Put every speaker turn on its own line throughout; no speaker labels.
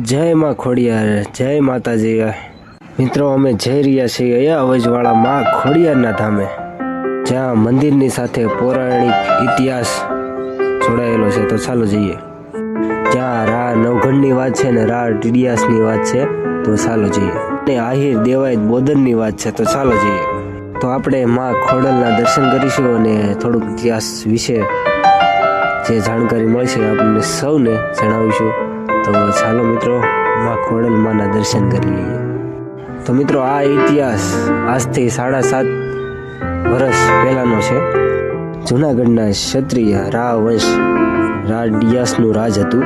જય માં ખોડિયાર, જય માતાજી. મિત્રો, અમે જઈ રહ્યા છીએ અવજવાળા માં ખોડિયારના ધામે, જ્યાં મંદિરની સાથે પૌરાણિક ઇતિહાસ જોડાયેલો છે. તો ચાલો જઈએ. જ્યાં રા નવઘણની વાત છે ને રા ટીડિયાસની વાત છે, તો ચાલો જઈએ. અને આહિર દેવાય બોદરની વાત છે, તો ચાલો જઈએ. તો આપણે માં ખોડલના દર્શન કરીશું અને થોડુંક ઇતિહાસ વિશે જે જાણકારી મળશે આપણને સૌને જણાવીશું. તો ચાલો મિત્રો, માં ખોડલ માના દર્શન કરી લઈએ. તો મિત્રો, આ ઇતિહાસ આજથી સાડા સાત વર્ષ પહેલાંનો છે. જૂનાગઢના ક્ષત્રિય રા વંશ રા રાજ હતું.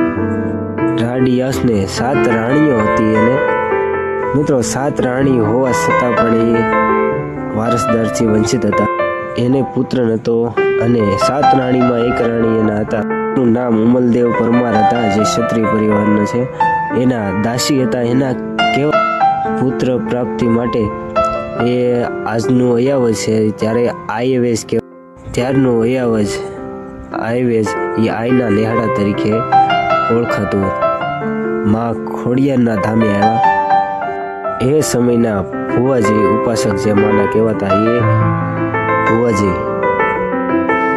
રાડિયાસને સાત રાણીઓ હતી અને મિત્રો, સાત રાણી હોવા છતાં પણ એ વારસદારથી વંચિત હતા. એને પુત્ર નહોતો અને સાત રાણીમાં એક રાણી એના હતા. એનું નામ ઉમલદેવ પરમાર હતા, જે ક્ષત્રિય પરિવારના છે. એના દાસી હતા, એના કેવા પુત્ર પ્રાપ્તિ માટે એ આજનું અયાવજ છે. ત્યારે આયવેજ કે ત્યારનું અયાવજ આયવેજ એ આયના નેહાડા તરીકે ઓળખાતું માં ખોડિયારના ધામે આવ્યા. એ સમયના ભુવાજી ઉપાસક જે માના કહેવાતા એ ભુવાજી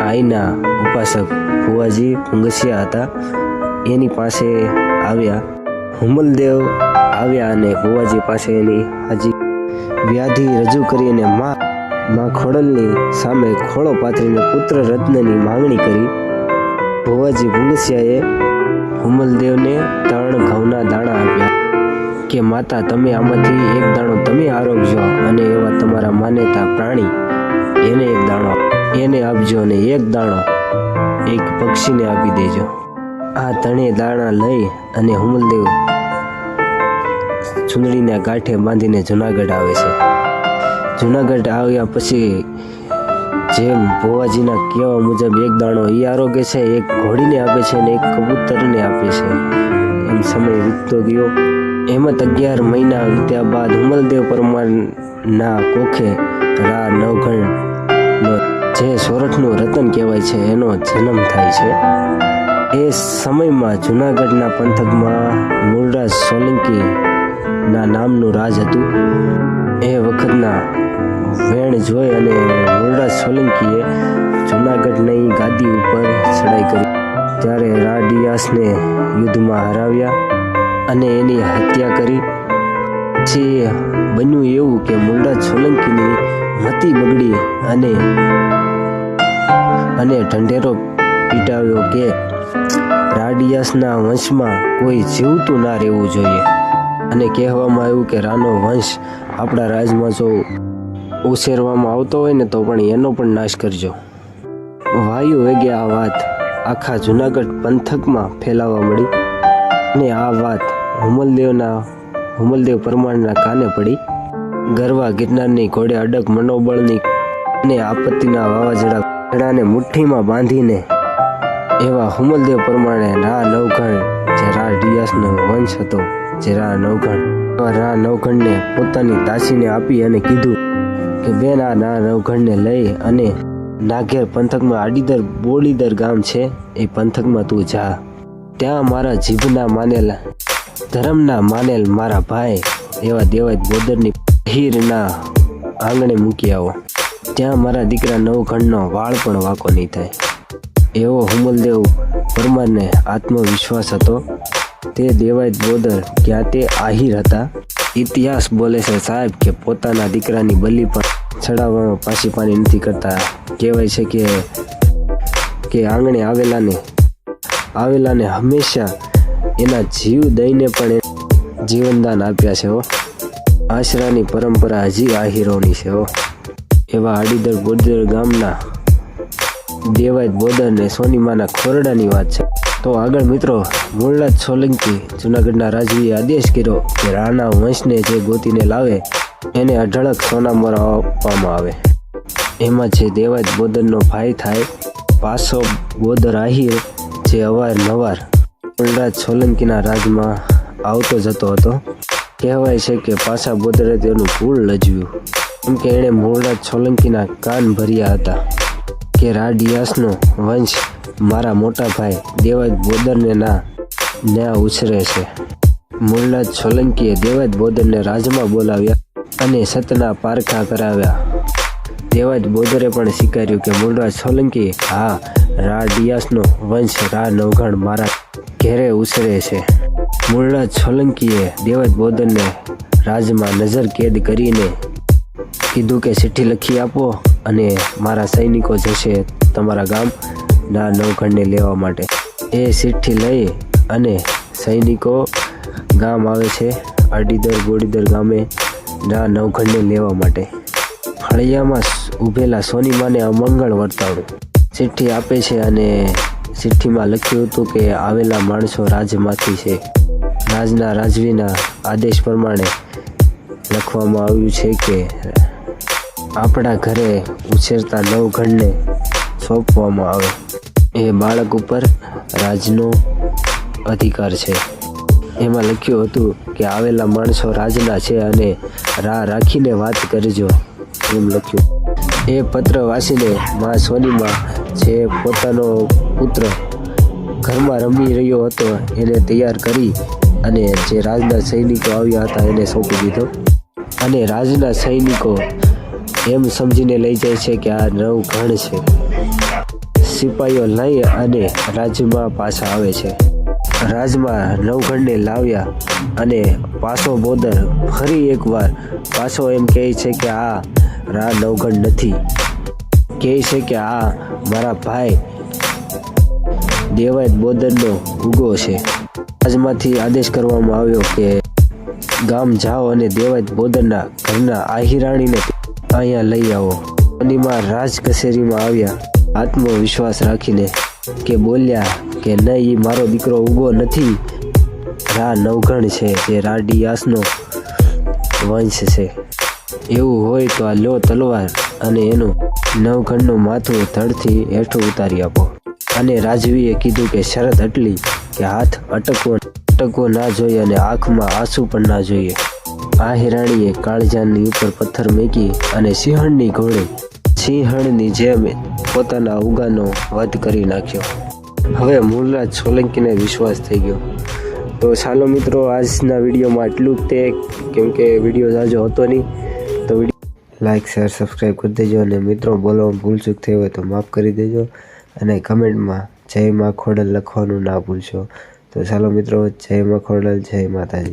આઈના ઉપાસક ભુવાજી ફુંગસિયા હતા. એની પાસે આવ્યા. હુમલદેવ આવ્યા અને ભુવાજી પાસે એની હાજી વ્યાધિ રજૂ કરીને માં માં ખોડલની સામે ખોળો પાથરીને પુત્ર રત્નની માંગણી કરી. ભુવાજી ભુંગસિયાએ હુમલદેવને ત્રણ ઘઉંના દાણા આપ્યા કે, માતા, તમે આમાંથી એક દાણો તમે આરોગજો અને એવા તમારા માન્યતા પ્રાણી. એને એક દાણો એને આપજો અને એક દાણો એક પક્ષીને આપી દેજો. આ ત્રણે દાણા લઈ અને હુમલદેવ ચૂંદડીના કાંઠે બાંધીને જૂનાગઢ આવે છે. જૂનાગઢ આવ્યા પછી જેમ ભોવાજીના કહેવા મુજબ એક દાણો એ આરોગ્ય છે, એક ઘોડીને આપે છે અને એક કબૂતરને આપે છે. એમ સમય વીતતો ગયો. એમાં અગિયાર મહિના વીત્યા બાદ હુમલદેવ પરમારના કોખે રા નવઘણ નો જે સોરઠનું રતન કહેવાય છે, એનો જન્મ થાય છે. એ સમયમાં જુનાગઢના પંથકમાં મૂળરાજ સોલંકી ના નામનું રાજ હતું. એ વખતના વેણ જોઈ અને મૂળરાજ સોલંકીએ જુનાગઢની ગાદી ઉપર ચડાઈ કરી. ત્યારે રાડિયાસને યુદ્ધમાં હરાવ્યા અને એની હત્યા કરી. પછી બન્યું એવું કે મૂળરાજ સોલંકીની મતી બગડી અને અને ઢંઢેરો પીટાવ્યો કે રાડિયાસના વંશમાં કોઈ જીવતું ના રહેવું જોઈએ. અને કહેવામાં આવ્યું કે રાનો વંશ આપણા રાજમાં જો ઉછેરવામાં આવતો હોય ને તો પણ એનો પણ નાશ કરજો. વાયુ વેગે આ વાત આખા જુનાગઢ પંથકમાં ફેલાવા મળી અને આ વાત હુમલદેવના હુમલદેવ પરમાણના કાને પડી. ગરવા ગિરનારની ઘોડે અડક મનોબળની અને આપત્તિના વાવાઝોડા ઘોડાને મુઠ્ઠીમાં બાંધીને એવા હુમલદેવ પ્રમાણે રા નવઘણ જે રા ડિયાસનો વંશ હતો, જે રા નવઘણ. એવા રા નવઘણને પોતાની દાસીને આપી અને કીધું કે, બેન, આ રા નવઘણને લઈ અને નાગેર પંથકમાં આડીદર બોડીદર ગામ છે, એ પંથકમાં તું જા. ત્યાં મારા જીભના માનેલા, ધર્મના માનેલ મારા ભાઈ. એવા દેવાય બોદરની હીરના આંગણે મૂકી આવો. ત્યાં મારા દીકરા નવખંડનો વાળ પણ વાંકો નહીં થાય. એવો હુમલદેવ પરમારને આત્મવિશ્વાસ હતો. તે દેવાયત બોદર ક્યાં તે આહિર હતા? ઇતિહાસ બોલે છે સાહેબ કે પોતાના દીકરાની બલી પણ ચડાવવામાં પાછી પાણી નથી કરતા. કહેવાય છે કે કે આંગણે આવેલાને આવેલાને હંમેશા એના જીવ દઈને પણ જીવનદાન આપ્યા છે હો. આશરાની પરંપરા હજી આહિરોની છે હો. એવા આડીદર ગોદર ગામના દેવાયત બોદર ને સોનીમાના ખોરડાની વાત છે. તો આગળ મિત્રો મૂળરાજ સોલંકી જુનાગઢના રાજવીએ આદેશ કર્યો કે રાણા વંશને જે ગોતીને લાવે, એને અઢળક સોના મોરા આપવામાં આવે. એમાં જે દેવાયત બોદરનો ભાઈ થાય પાસો બોદર આહિર, જે અવારનવાર મૂળરાજ સોલંકીના રાજમાં આવતો જતો હતો. કહેવાય છે કે પાછા બોદરે તેનું કુળ લજવ્યું. કેમ કે એણે મૂળરાજ સોલંકીના કાન ભર્યા હતા કે રાડિયાસનો વંશ મારા મોટા ભાઈ દેવાજ બોદરને ના, ન્યા ઉછરે છે. મૂળરાજ સોલંકીએ દેવાજ બોદરને રાજમાં બોલાવ્યા અને સતના પારખા કરાવ્યા. દેવાજ બોદરે પણ સ્વીકાર્યું કે મૂળરાજ સોલંકી હા રા ડિયાસનો વંશ રા નવઘણ મારા ઘેરે ઉછરે છે. મૂળરાજ સોલંકીએ દેવાજ બોદરને રાજમાં નજર કેદ કરીને કીધું કે ચિઠ્ઠી લખી આપો અને મારા સૈનિકો જશે તમારા ગામ ના નવખંડને લેવા માટે. એ ચિઠ્ઠી લઈ અને સૈનિકો ગામ આવે છે અડીદર ગોડીદર ગામે ના નવખંડને લેવા માટે. ફળિયામાં ઊભેલા સોનીમાને અમંગળ વર્તાવડું ચિઠ્ઠી આપે છે અને ચિઠ્ઠીમાં લખ્યું હતું કે આવેલા માણસો રાજમાંથી છે. રાજના રાજવીના આદેશ પ્રમાણે લખવામાં આવ્યું છે કે આપણા ઘરે ઉછેરતા નવઘણને સોંપવામાં આવે. એ બાળક ઉપર રાજનો અધિકાર છે. એમાં લખ્યું હતું કે આવેલા માણસો રાજના છે અને રાહ રાખીને વાત કરજો એમ લખ્યું. એ પત્ર વાંચીને મા સોનીમાં જે પોતાનો પુત્ર ઘરમાં રમી રહ્યો હતો એને તૈયાર કરી અને જે રાજના સૈનિકો આવ્યા હતા એને સોંપી દીધો. અને રાજના સૈનિકો એમ સમજીને લઈ જાય છે કે આ નવ ઘણ છે. સિપાહીઓ લઈ અને રાજમાં પાછા આવે છે. રાજમાં નવઘણને લાવ્યા અને પાછો બોદર ફરી એકવાર પાછો એમ કહે છે કે આ રા નવઘણ નથી. કહે છે કે આ મારા ભાઈ દેવાય બોદરનો ઉગો છે. રાજમાંથી આદેશ કરવામાં આવ્યો કે ગામ જાઓ અને દેવાય બોદરના ઘરના આહિરાણીને અહીંયા લઈ આવો. અનિમાં રાજ કચેરીમાં આવ્યા. આત્મવિશ્વાસ રાખીને કે બોલ્યા કે નહીં મારો દીકરો ઉગો નથી. રા નવઘણ છે જે રાડિયાસનો વંશ છે. એવું હોય તો આ લો તલવાર અને એનું નવઘણનું માથું ધડથી હેઠું ઉતારી આપો. અને રાજવીએ કીધું કે શરત એટલી કે હાથ અટકવો અટકવો ના જોઈએ અને આંખમાં આંસુ પણ ના જોઈએ. આ હિરાણીએ કાળજાની ઉપર પથ્થર મૂકી અને સિંહણની ઘોડે સિંહણની જેમ પોતાના ઉગાનો વધ કરી નાખ્યો. હવે મૂળરાજ સોલંકીને વિશ્વાસ થઈ ગયો. તો ચાલો મિત્રો, આજના વિડીયોમાં એટલું જ તે કેમ વીડિયો જાજો હતો નહીં, તો લાઇક શેર સબસ્ક્રાઈબ કરી દેજો અને મિત્રો, બોલવામાં ભૂલચૂક થઈ હોય તો માફ કરી દેજો અને કમેન્ટમાં જય માં ખોડલ લખવાનું ના ભૂલશો. તો ચાલો મિત્રો, જય માં ખોડલ, જય માતાજી.